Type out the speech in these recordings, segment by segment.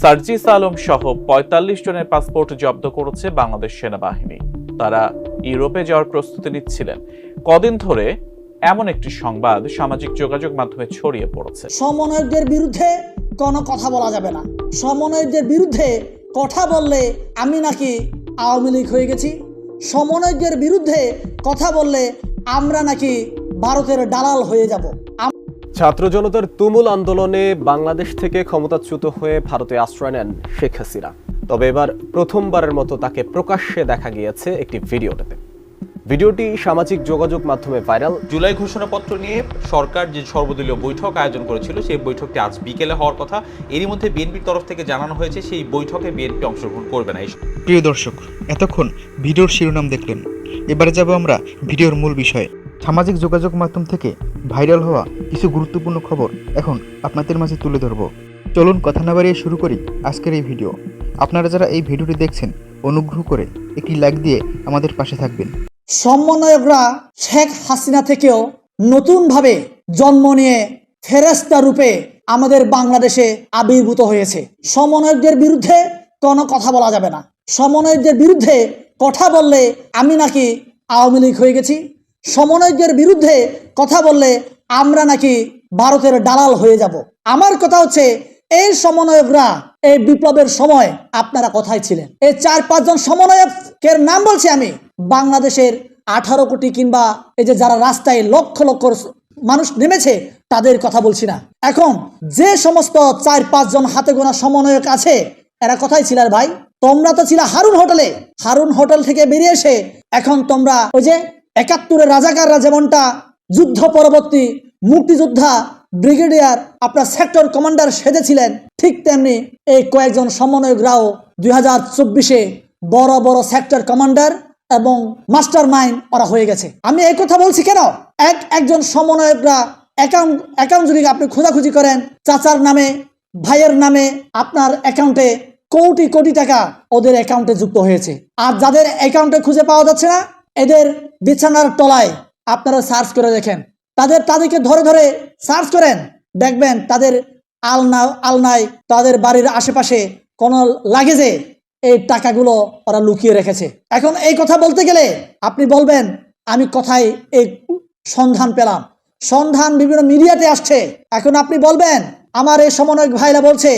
সার্জিস আলম সহ পঁয়তাল্লিশ জনের পাসপোর্ট জব্দ করেছে বাংলাদেশ সেনাবাহিনী। তারা ইউরোপে যাওয়ার প্রস্তুতি নিচ্ছিলেন। কদিন ধরে এমন একটি সংবাদ সামাজিক যোগাযোগ মাধ্যমে ছড়িয়ে পড়েছে। সমন্বয়কদের বিরুদ্ধে কোনো কথা বলা যাবে না। সমন্বয়কদের বিরুদ্ধে কথা বললে আমি নাকি আওয়ামী লীগ হয়ে গেছি? সমন্বয়কদের বিরুদ্ধে কথা বললে আমরা নাকি ভারতের দালাল হয়ে যাব। ছাত্র জনতার তুমুল আন্দোলনে বাংলাদেশ থেকে ক্ষমতাচ্যুত হয়ে ভারতে আশ্রয় নেন শেখ হাসিনা। তবে এবার প্রথমবারের মতো তাকে প্রকাশ্যে দেখা গিয়েছে একটি ভিডিওটাতে। ভিডিওটি সামাজিক যোগাযোগ মাধ্যমে ভাইরাল। জুলাই ঘোষণাপত্র নিয়ে সরকার যে সর্বদলীয় বৈঠক আয়োজন করেছিল সেই বৈঠকটি আজ বিকেলে হওয়ার কথা। এরই মধ্যে বিএনপির তরফ থেকে জানানো হয়েছে সেই বৈঠকে বিএনপি অংশগ্রহণ করবে না। প্রিয় দর্শক এতক্ষণ ভিডিওর শিরোনাম দেখলেন। এবারে যাব আমরা ভিডিওর মূল বিষয়ে। সামাজিক যোগাযোগ মাধ্যম থেকে ভাইরাল হওয়া কিছু গুরুত্বপূর্ণ খবর এখন আপনাদের মাঝে তুলে ধরব। চলুন কথা না বাড়িয়ে শুরু করি আজকের এই ভিডিও। আপনারা যারা এই ভিডিওটি দেখছেন, অনুগ্রহ করে একটি লাইক দিয়ে আমাদের পাশে থাকবেন। সমন্বয়করা শেখ হাসিনা থেকেও নতুনভাবে জন্ম নিয়ে ফেরেস্তা রূপে আমাদের বাংলাদেশে আবির্ভূত হয়েছে। সমন্বয়কদের বিরুদ্ধে কোনো কথা বলা যাবে না। সমন্বয়কদের বিরুদ্ধে কথা বললে আমি নাকি আওয়ামী লীগ হয়ে গেছি। সমন্বয়কদের বিরুদ্ধে কথা বললে আমরা নাকি ভারতের দালাল হয়ে যাব। আমার কথা হচ্ছে, এই সমন্বয়করা এই বিপ্লবের সময় আপনারা কোথায় ছিলেন? এই চার পাঁচজন সমন্বয়কের নাম বলছি আমি। বাংলাদেশের আঠারো কোটি কিংবা এই যে যারা রাস্তায় লক্ষ লক্ষ মানুষ নেমেছে, তাদের কথা বলছি না। এখন যে সমস্ত চার পাঁচজন হাতে গোনা সমন্বয়ক আছে, এরা কোথায় ছিল ভাই? তোমরা তো ছিল হারুন হোটেলে। হারুন হোটেল থেকে বেরিয়ে এসে এখন তোমরা ওই যে একাত্তরের রাজাকাররা যেমনটা যুদ্ধ পরবর্তী মুক্তিযোদ্ধা ব্রিগেডিয়ার আপনার সেক্টর কমান্ডার সেজেছিলেন, ঠিক তেমনি এই কয়েকজন সমন্বয়করাও দুই হাজার চব্বিশে বড় বড় সেক্টর কমান্ডার এবং মাস্টার মাইন্ড ওরা হয়ে গেছে। আমি এই কথা বলছি কেন? এক, একজন সমন্বয়করা অ্যাকাউন্ট অ্যাকাউন্ট যদি আপনি খোঁজাখুঁজি করেন, চাচার নামে, ভাইয়ের নামে আপনার অ্যাকাউন্টে কোটি কোটি টাকা ওদের অ্যাকাউন্টে যুক্ত হয়েছে। আর যাদের অ্যাকাউন্টে খুঁজে পাওয়া যাচ্ছে না এদের বিছানার তলায় আপনারা সার্চ করে দেখেন। তাদের, তাদেরকে ধরে ধরে সার্চ করেন। দেখবেন তাদের আলনা, আলনায় তাদের বাড়ির আশেপাশে কোনো লাগেজে এই টাকাগুলো ওরা লুকিয়ে রেখেছে। এখন এই কথা বলতে গেলে আপনি বলবেন, আমি কোথায় এই সন্ধান পেলাম? সন্ধান বিভিন্ন মিডিয়াতে আসছে। এখন আপনি বলবেন, আমার এই সমন্বয়ক ভাইরা বলছে,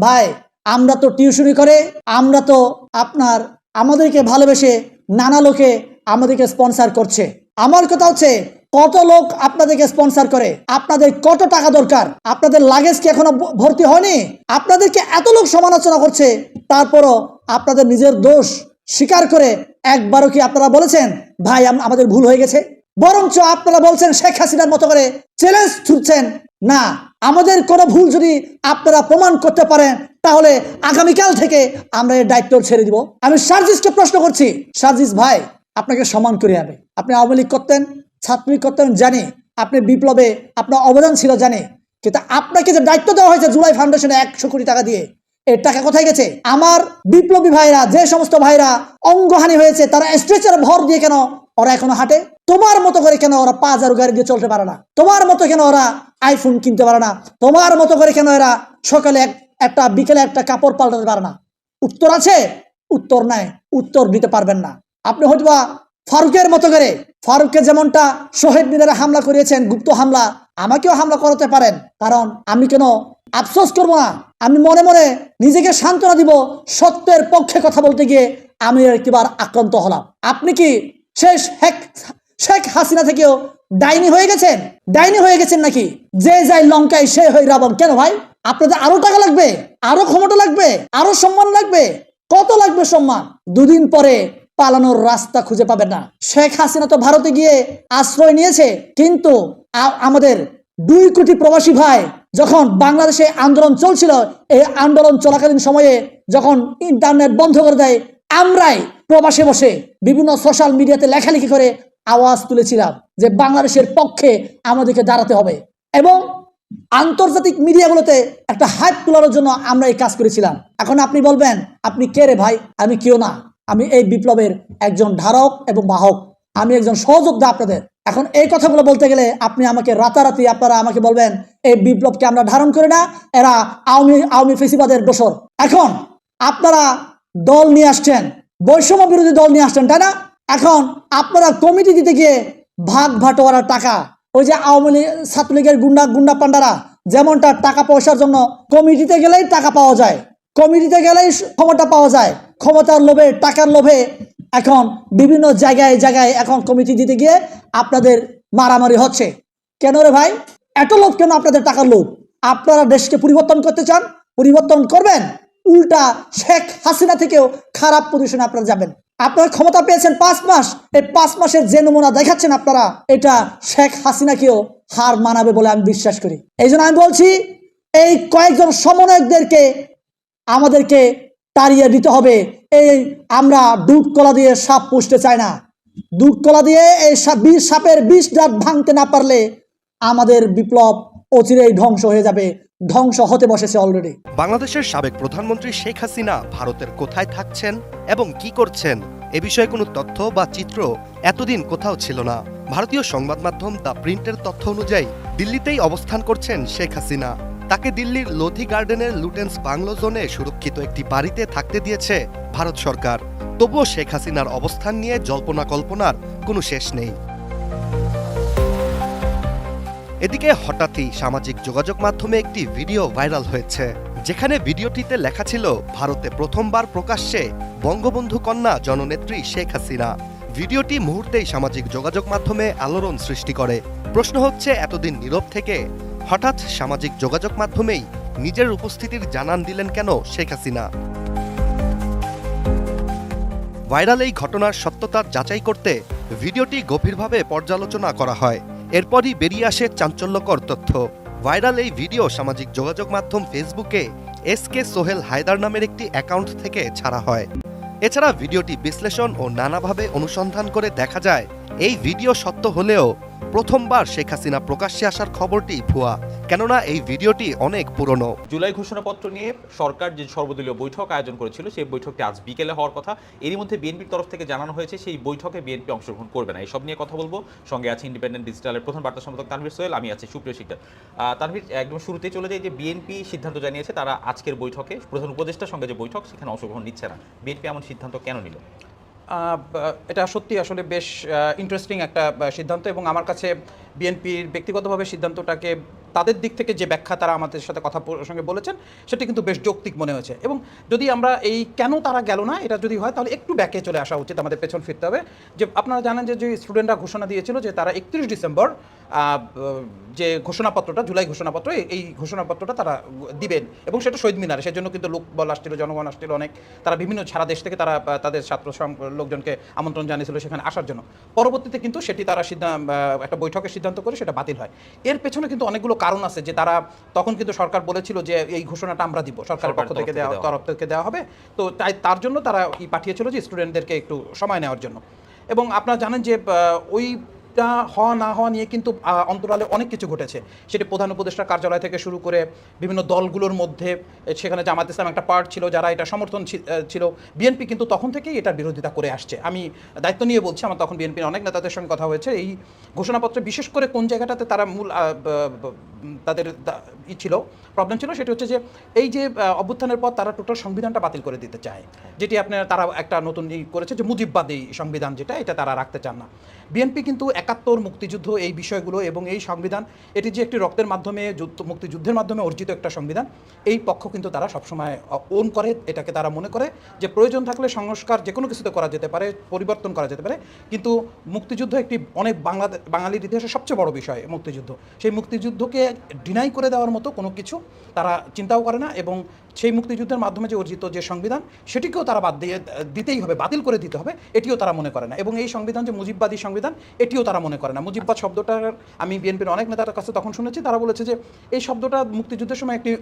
ভাই, আমরা তো টিউশনি করে, আমরা তো আপনার, আমাদেরকে ভালোবেসে নানা লোকে আমাদেরকে স্পন্সর করছে। আমার কথা হচ্ছে, কত লোক আপনাদেরকে স্পন্সর করে? আপনাদের কত টাকা দরকার? আপনাদের লাগেজ কি এখনও ভর্তি হয়নি? আপনাদেরকে এত লোক সমালোচনা করছে, তারপরও আপনাদের নিজের দোষ স্বীকার করে একবারও কি আপনারা বলেছেন, ভাই, আম- আমাদের ভুল হয়ে গেছে বরঞ্চ আপনারা বলছেন, শেখ হাসিনার মতো করে চ্যালেঞ্জ ছুটছেন না, আমাদের কোনো ভুল যদি আপনারা প্রমাণ করতে পারেন, তাহলে আগামীকাল থেকে আমরা এই দায়িত্ব ছেড়ে দিব। আমি সার্জিসকে প্রশ্ন করছি, সার্জিস ভাই আপনাকে সমান করে যাবে আপনি আওয়ামী লীগ করতেন ছাত্রলীগ করতেন, জানি। আপনি বিপ্লবে আপনার অবদান ছিল, জানি। কিন্তু আপনাকে যে দায়িত্ব দেওয়া হয়েছে জুলাই ফাউন্ডেশনে একশো কোটি টাকা দিয়ে, এর টাকা কোথায় গেছে? আমার বিপ্লবী ভাইরা, যে সমস্ত ভাইরা অঙ্গহানি হয়েছে, তারা স্ট্রেচার ভর দিয়ে কেন ওরা এখনও হাঁটে? তোমার মতো করে কেন ওরা পাঁচ হাজার গাড়ি দিয়ে চলতে পারে না? তোমার মতো কেন ওরা আইফোন কিনতে পারে না? তোমার মতো করে কেন এরা সকালে এক- একটা, বিকেলে একটা কাপড় পাল্টাতে পারে না? উত্তর আছে, উত্তর নাই, উত্তর দিতে পারবেন না। আপনি হয়তো ফারুকের মতো করে, ফারুককে যেমনটা শহীদ মিনারে হামলা করিয়েছেন, গুপ্ত হামলা, আমাকেও হামলা করাতে পারেন। কারণ আমি কেন আফসোস করব না? আমি মনে মনে নিজেকে সান্ত্বনা দিব সত্যের পক্ষে কথা বলতে গিয়ে আমি একবার আক্রান্ত হলাম। আপনি কি শেষ শেখ শেখ হাসিনা থেকেও ডাইনি হয়ে গেছেন? ডাইনি হয়ে গেছেন নাকি? যে যায় লঙ্কায় সে হয়ে রাবণ। কেন ভাই? আপনাদের আরও টাকা লাগবে, আরও ক্ষমতা লাগবে, আরও সম্মান লাগবে। কত লাগবে সম্মান? দুদিন পরে পালানোর রাস্তা খুঁজে পাবেন না। শেখ হাসিনা তো ভারতে গিয়ে আশ্রয় নিয়েছে, কিন্তু আমাদের দুই কোটি প্রবাসী ভাই যখন বাংলাদেশে আন্দোলন চলছিল, এই আন্দোলন চলাকালীন সময়ে যখন ইন্টারনেট বন্ধ করে দেয়, আমরাই প্রবাসে বসে বিভিন্ন সোশ্যাল মিডিয়াতে লেখালেখি করে আওয়াজ তুলেছিলাম যে বাংলাদেশের পক্ষে আমাদেরকে দাঁড়াতে হবে। এবং আন্তর্জাতিক মিডিয়াগুলোতে একটা হাইপ তোলার জন্য আমরা এই কাজ করেছিলাম। এখন আপনি বলবেন, আপনি কে রে ভাই? আমি কেউ না। আমি এই বিপ্লবের একজন ধারক এবং বাহক। আমি একজন সহযোদ্ধা আপনাদের। এখন এই কথাগুলো বলতে গেলে আপনি আমাকে রাতারাতি আপনারা আমাকে বলবেন, এই বিপ্লবকে আমরা ধারণ করি না, এরা আওয়ামী আওয়ামী ফেসিবাদের দোসর এখন আপনারা দল নিয়ে আসছেন, বৈষম্য বিরোধী দল নিয়ে আসছেন, তাই না? এখন আপনারা কমিটি দিতে গিয়ে ভাগ ভাটোয়ারার টাকা, ওই যে আওয়ামী লীগ, ছাত্রলীগের গুন্ডা গুন্ডা পান্ডারা যেমনটা টাকা পয়সার জন্য কমিটিতে গেলেই টাকা পাওয়া যায়, কমিটিতে গেলেই ক্ষমতা পাওয়া যায় ক্ষমতার লোভে, টাকার লোভে এখন বিভিন্ন জায়গায় জায়গায় এখন কমিটি দিতে গিয়ে আপনাদের মারামারি হচ্ছে। কেন রে ভাই? এত লোভ কেন আপনাদের টাকার লোভ? আপনারা দেশকে পরিবর্তন করতে চান? পরিবর্তন করবেন? উল্টা শেখ হাসিনা থেকেও খারাপ পজিশনে আপনারা যাবেন। আপনারা ক্ষমতা পেয়েছেন পাঁচ মাস। এই পাঁচ মাসের যে নমুনা দেখাচ্ছেন আপনারা, এটা শেখ হাসিনাকেও হার মানাবে বলে আমি বিশ্বাস করি। এই আমি বলছি, এই কয়েকজন সমন্বয়কদেরকে, আমাদেরকে তাড়িয়ে দিতে হবে। এই আমরা দুধ কলা দিয়ে সাপ পুষতে চাই না। দুধ কলা দিয়ে এই বিষ সাপের বিষ দাঁত ভাঙতে না পারলে আমাদের বিপ্লব অচিরেই ধ্বংস হয়ে যাবে। ধ্বংস হতে বসেছে অলরেডি বাংলাদেশের সাবেক প্রধানমন্ত্রী শেখ হাসিনা ভারতের কোথায় থাকছেন এবং কি করছেন এ বিষয়ে কোনো তথ্য বা চিত্র এতদিন কোথাও ছিল না। ভারতীয় সংবাদ মাধ্যম দ্য প্রিন্টের তথ্য অনুযায়ী দিল্লিতেই অবস্থান করছেন শেখ হাসিনা। তাকে দিল্লির লোধি গার্ডেনের লুটেন্স বাংলো জোনে সুরক্ষিত একটি বাড়িতে থাকতে দিয়েছে ভারত সরকার। তবুও শেখ হাসিনার অবস্থান নিয়ে জল্পনা কল্পনার কোনো শেষ নেই। এদিকে হঠাৎই সামাজিক যোগাযোগ মাধ্যমে একটি ভিডিও ভাইরাল হয়েছে, যেখানে ভিডিওটিতে লেখা ছিল, ভারতে প্রথমবার প্রকাশ্যে বঙ্গবন্ধু কন্যা জননেত্রী শেখ হাসিনা। ভিডিওটি মুহূর্তেই সামাজিক যোগাযোগ মাধ্যমে আলোড়ন সৃষ্টি করে। প্রশ্ন হচ্ছে, এতদিন নীরব থেকে হঠাৎ সামাজিক যোগাযোগ মাধ্যমেই নিজের উপস্থিতির জানান দিলেন কেন শেখ হাসিনা। ভাইরাল এই ঘটনার সত্যতা যাচাই করতে ভিডিওটি গভীরভাবে পর্যালোচনা করা হয়। এরপরই বেরিয়ে আসে চাঞ্চল্যকর তথ্য। ভাইরাল এই ভিডিও সামাজিক যোগাযোগ মাধ্যম ফেসবুকে এস কে সোহেল হায়দার নামের একটি অ্যাকাউন্ট থেকে ছাড়া হয়। এছাড়া ভিডিওটি বিশ্লেষণ ও নানাভাবে অনুসন্ধান করে দেখা যায়, এই ভিডিও সত্য হলেও প্রথমবার শেখ হাসিনা প্রকাশ্যে আসার খবরটি, ভুয়া। কেননা এই ভিডিওটি অনেক পুরনো। জুলাই ঘোষণাপত্র নিয়ে সরকার যে সর্বদলীয় বৈঠক আয়োজন করেছিল, সেই বৈঠকটি আজ বিকেলে হওয়ার কথা। এরই মধ্যে বিএনপির তরফ থেকে জানানো হয়েছে, সেই বৈঠকে বিএনপি অংশগ্রহণ করবে না। এইসব নিয়ে কথা বলব। সঙ্গে আছে ইন্ডিপেন্ডেন্ট ডিজিটালের প্রধান বার্তা সম্পাদক তানভীর সোহেল, আমি আছি সুপ্রিয় শিকদার তানভীর, একদম শুরুতেই চলে যায় যে বিএনপি সিদ্ধান্ত জানিয়েছে, তারা আজকের বৈঠকে প্রধান উপদেষ্টার সঙ্গে যে বৈঠক, সেখানে অংশগ্রহণ নিচ্ছে না। বিএনপি এমন সিদ্ধান্ত কেন নিল? এটা সত্যি আসলে বেশ ইন্টারেস্টিং একটা সিদ্ধান্ত এবং আমার কাছে বিএনপির ব্যক্তিগতভাবে সিদ্ধান্তটাকে তাদের দিক থেকে যে ব্যাখ্যা তারা আমাদের সাথে কথা সঙ্গে বলেছেন, সেটা কিন্তু বেশ যৌক্তিক মনে হয়েছে। এবং যদি আমরা এই কেন তারা গেল না, এটা যদি হয়, তাহলে একটু ব্যাকে চলে আসা উচিত, আমাদের পেছন ফিরতে হবে। যে আপনারা জানেন যে যে স্টুডেন্টরা ঘোষণা দিয়েছিল যে, তারা একত্রিশ ডিসেম্বর যে ঘোষণাপত্রটা, জুলাই ঘোষণাপত্র, এই- ঘোষণাপত্রটা তারা দিবেন। এবং সেটা শহীদ মিনারে, সেজন্য কিন্তু লোক বল আসছিল, জনগণ আসছিল অনেক। তারা বিভিন্ন সারা দেশ থেকে তারা, তাদের ছাত্র লোকজনকে আমন্ত্রণ জানিয়েছিল সেখানে আসার জন্য। পরবর্তীতে কিন্তু সেটি তারা সিদ্ধান্ত একটা বৈঠকের সিদ্ধান্ত করে সেটা বাতিল হয়। এর পেছনে কিন্তু অনেকগুলো কারণ আছে যে তারা তখন কিন্তু সরকার বলেছিল যে এই ঘোষণাটা আমরা দিব সরকারের পক্ষ থেকে দেওয়া তরফ থেকে দেওয়া হবে। তো তাই তার জন্য তারা ই পাঠিয়েছিল যে স্টুডেন্টদেরকে একটু সময় নেওয়ার জন্য। এবং আপনারা জানেন যে আহ, ওইটা হওয়া, না হওয়া নিয়ে কিন্তু অন্তরালে অনেক কিছু ঘটেছে। সেটি প্রধান উপদেষ্টার কার্যালয় থেকে শুরু করে বিভিন্ন দলগুলোর মধ্যে সেখানে জামাত ইসলাম একটা পার্ট ছিল, যারা এটা সমর্থন ছিল। বিএনপি কিন্তু তখন থেকেই এটার বিরোধিতা করে আসছে। আমি দায়িত্ব নিয়ে বলছি, আমার তখন বিএনপির অনেক নেতাদের সঙ্গে কথা হয়েছে। এই ঘোষণাপত্রে বিশেষ করে কোন জায়গাটাতে তারা মূল তাদের ই ছিল প্রবলেম ছিল, সেটি হচ্ছে যে, এই যে অভ্যুত্থানের পর তারা টোটাল সংবিধানটা বাতিল করে দিতে চায়। যেটি আপনার, তারা একটা নতুন ই করেছে যে মুজিববাদী সংবিধান যেটা, এটা তারা রাখতে চান না। বিএনপি কিন্তু একাত্তর মুক্তিযুদ্ধ এই বিষয়গুলো এবং এই সংবিধান, এটি যে একটি রক্তের মাধ্যমে যুদ্ধ, মুক্তিযুদ্ধের মাধ্যমে অর্জিত একটা সংবিধান, এই পক্ষ কিন্তু তারা সবসময় ওন করে, এটাকে তারা মনে করে যে প্রয়োজন থাকলে সংস্কার যে কোনো কিছুতে করা যেতে পারে, পরিবর্তন করা যেতে পারে, কিন্তু মুক্তিযুদ্ধ একটি অনেক বাংলা, বাঙালির ইতিহাসে সবচেয়ে বড় বিষয় মুক্তিযুদ্ধ। সেই মুক্তিযুদ্ধকে ডিনাই করে দেওয়ার মতো কোনো কিছু তারা চিন্তাও করে না এবং সেই মুক্তিযুদ্ধের মাধ্যমে যে অর্জিত যে সংবিধান, সেটিকেও তারা বাদ দিয়ে দিতেই হবে, বাতিল করে দিতে হবে, এটিও তারা মনে করে না এবং এই সংবিধান যে মুজিববাদী সংবিধান, এটিও তারা মনে করে না। মুজিববাদ শব্দটার আমি বিএনপির অনেক নেতার কাছে তখন শুনেছি তারা বলেছে যে এই শব্দটা মুক্তিযুদ্ধের সময় একটি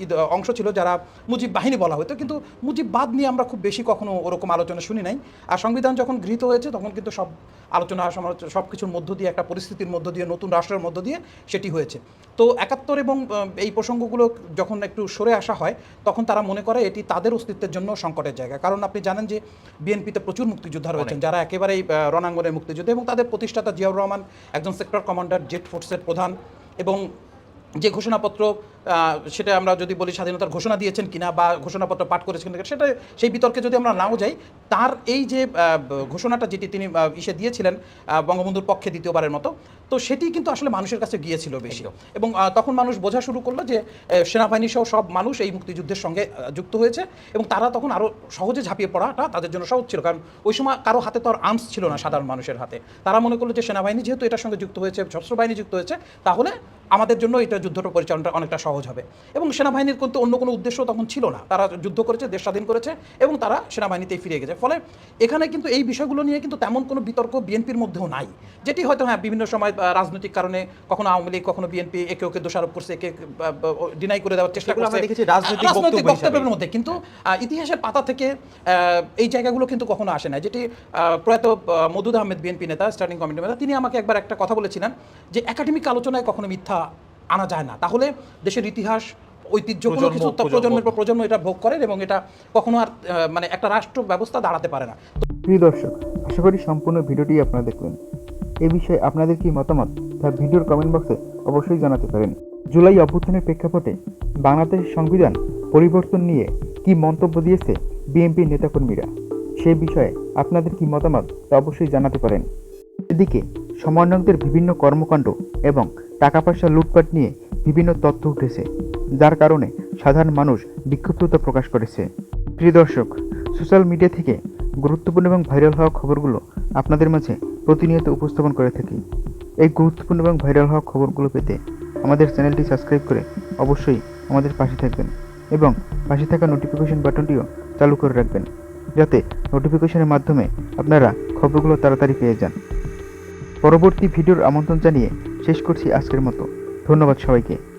ঈদ- অংশ ছিল যারা মুজিব বাহিনী বলা হতো। কিন্তু মুজিববাদ নিয়ে আমরা খুব বেশি কখনো ওরকম আলোচনা শুনি নাই। আর সংবিধান যখন গৃহীত হয়েছে তখন কিন্তু সব আলোচনা সমালোচনা সব কিছুর মধ্য দিয়ে একটা পরিস্থিতির মধ্য দিয়ে নতুন রাষ্ট্রের মধ্য দিয়ে সেটি হয়েছে। তো একাত্তর এবং এই প্রসঙ্গগুলো যখন একটু সরে আসা হয় তখন তারা মনে করে এটি তাদের অস্তিত্বের জন্য সংকটের জায়গা। কারণ আপনি জানেন যে বিএনপিতে প্রচুর মুক্তিযোদ্ধা রয়েছেন যারা একেবারেই রণাঙ্গনের মুক্তিযুদ্ধ এবং তাদের প্রতিষ্ঠাতা জিয়াউর রহমান একজন সেক্টর কমান্ডার জেট ফোর্সের প্রধান এবং যে ঘোষণাপত্র সেটা আমরা যদি বলি স্বাধীনতার ঘোষণা দিয়েছেন কিনা বা ঘোষণাপত্র পাঠ করেছেন কিনা সেটা সেই বিতর্কে যদি আমরা নাও যাই তার এই যে ঘোষণাটা যেটি তিনি ইসে দিয়েছিলেন বঙ্গবন্ধুর পক্ষে দ্বিতীয়বারের মতো তো সেটি কিন্তু আসলে মানুষের কাছে গিয়েছিল বেশি। এবং তখন মানুষ বোঝা শুরু করল যে সেনাবাহিনী সহ সব মানুষ এই মুক্তিযুদ্ধের সঙ্গে যুক্ত হয়েছে এবং তারা তখন আরও সহজে ঝাঁপিয়ে পড়াটা তাদের জন্য সহজ ছিল। কারণ ওই সময় কারও হাতে তো আর আর্মস ছিল না সাধারণ মানুষের হাতে। তারা মনে করল যে সেনাবাহিনী যেহেতু এটার সঙ্গে যুক্ত হয়েছে সশস্ত্র বাহিনী যুক্ত হয়েছে তাহলে আমাদের জন্য এটা যুদ্ধটা পরিচালনাটা অনেকটা সহজ হবে। এবং সেনাবাহিনীর কিন্তু অন্য কোনো উদ্দেশ্য তখন ছিল না। তারা যুদ্ধ করেছে দেশ স্বাধীন করেছে এবং তারা সেনাবাহিনীতেই ফিরে গেছে। ফলে এখানে কিন্তু এই বিষয়গুলো নিয়ে কিন্তু তেমন কোনো বিতর্ক বিএনপির মধ্যেও নাই। যেটি হয়তো হ্যাঁ বিভিন্ন সময় রাজনৈতিক কারণে কখনো আওয়ামী লীগ কখনো বিএনপি একে ওকে দোষারোপ করছে একে ডিনাই করে দেওয়ার চেষ্টা করছে। রাজনৈতিক বক্তব্যের মধ্যে। কিন্তু ইতিহাসের পাতা থেকে এই জায়গাগুলো কিন্তু কখনো আসে না যেটি প্রয়াত মদুদ আহমেদ বিএনপি নেতা স্টার্টিং কমিটি নেতা তিনি আমাকে একবার একটা কথা বলেছিলেন যে একাডেমিক আলোচনায় কখনো মিথ্যা আনা যায় না। তাহলে দেশের ইতিহাস ঐতিহ্য কোনো কিছু প্রজন্মের পর প্রজন্ম এটা ভোগ করেন এবং এটা কখনো আর মানে একটা রাষ্ট্র ব্যবস্থা দাঁড়াতে পারে না। প্রিয় দর্শক আশা করি সম্পূর্ণ ভিডিওটি আপনারা দেখলেন। এ বিষয়ে আপনাদের কি মতামত তা ভিডিওর কমেন্ট বক্সে অবশ্যই জানাতে পারেন। জুলাই অভ্যুত্থানের প্রেক্ষাপটে বাংলাদেশের সংবিধান পরিবর্তন নিয়ে কি মন্তব্য দিয়েছে বিএনপির নেতাকর্মীরা সে বিষয়ে আপনাদের কি মতামত তা অবশ্যই জানাতে পারেন। এদিকে সমন্বয়কদের বিভিন্ন কর্মকাণ্ড এবং টাকা পয়সা লুটপাট নিয়ে বিভিন্ন তথ্য উঠেছে, যার কারণে সাধারণ মানুষ বিক্ষুব্ধতা প্রকাশ করেছে। প্রিয় দর্শক, সোশ্যাল মিডিয়া থেকে গুরুত্বপূর্ণ এবং ভাইরাল হওয়া খবরগুলো আপনাদের মাঝে প্রতিনিয়ত উপস্থাপন করে থাকি। এই গুরুত্বপূর্ণ এবং ভাইরাল হওয়া খবরগুলো পেতে আমাদের চ্যানেলটি সাবস্ক্রাইব করে অবশ্যই আমাদের পাশে থাকবেন এবং পাশে থাকা নোটিফিকেশন বাটনটিও চালু করে রাখবেন, যাতে নোটিফিকেশনের মাধ্যমে আপনারা খবরগুলো তাড়াতাড়ি পেয়ে যান। পরবর্তী ভিডিওর আমন্ত্রণ জানিয়ে শেষ করছি আজকের মতো। ধন্যবাদ সবাইকে।